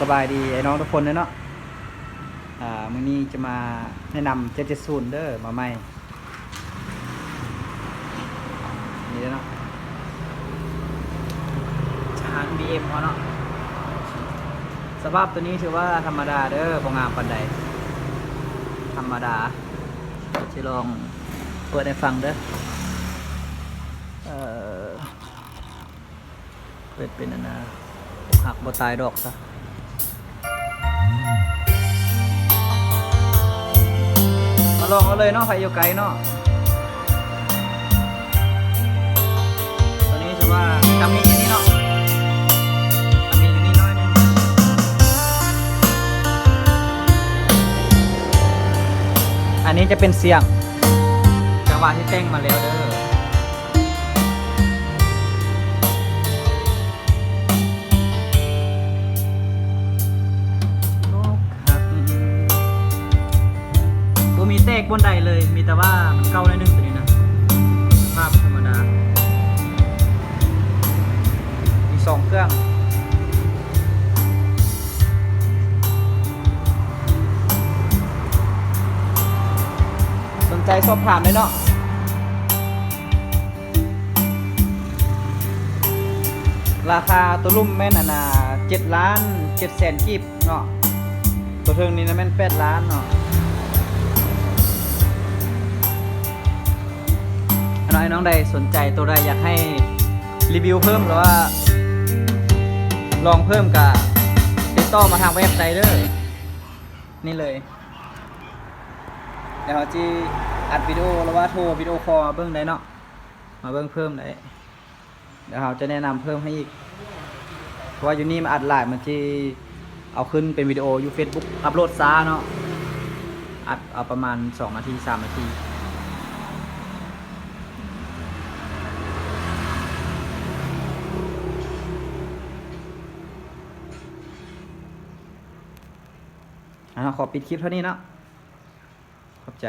สบายดีไอ้น้องทุกคนเด้อเนาะ อ่ามื้อนี้จะมาแนะนำ770เด้อมาใหม่ นี่เด้อเนาะช้าง BM เขาเนาะ สภาพตัวนี้ถือว่าธรรมดาเด้อบ่งามปานใด ธรรมดาจะลองเปิดให้ฟังเด้อ เอ่อเปิดเป็นอันนะหักบ่ตายดอกซะ มาลองเอาเลยเนาะไฟโยไกเนาะตอนนี้จะว่าจำมีอยู่นี่เนาะจำมีอยู่นี่น้อยนึงอันนี้จะเป็นเสียงจังหวะที่แต่งมาแล้วเด้อ กบนใดเลย มีแต่ว่ามันเก่าในหนึงตัวนี้นะ ภาพธรรมดา มีสองเครื่องสนใจสอบถามเลยเนาะราคาตัวลุ่มแม่นนน่ะเจ็ดล้านเจ็ดแสนกีบเนาะตัวเทิงนี้นะแม่นแปดล้านเนาะ น้อยน้องใดสนใจตัวใดอยากให้รีวิวเพิ่มหรือว่า ลองเพิ่มกับติดต่อมาทางเว็บไซต์เด้อนี่เลย เดี๋ยวจีอัดวิดีโอหรือว่าโทรวิดีโอคอลเบิ้องได้เนาะมาเบิ้องเพิ่มได้เดี๋ยวเราจะแนะนำเพิ่มให้อีก เพราะว่าอยู่นี่มันอัดหลายมันที่เอาขึ้นเป็นวิดีโออยู่ Facebook อัปโหลดช้าเนาะอัดเอาประมาณ 2 นาที 3 นาที อ่าขอปิดคลิปเท่านี้เนาะขอบใจ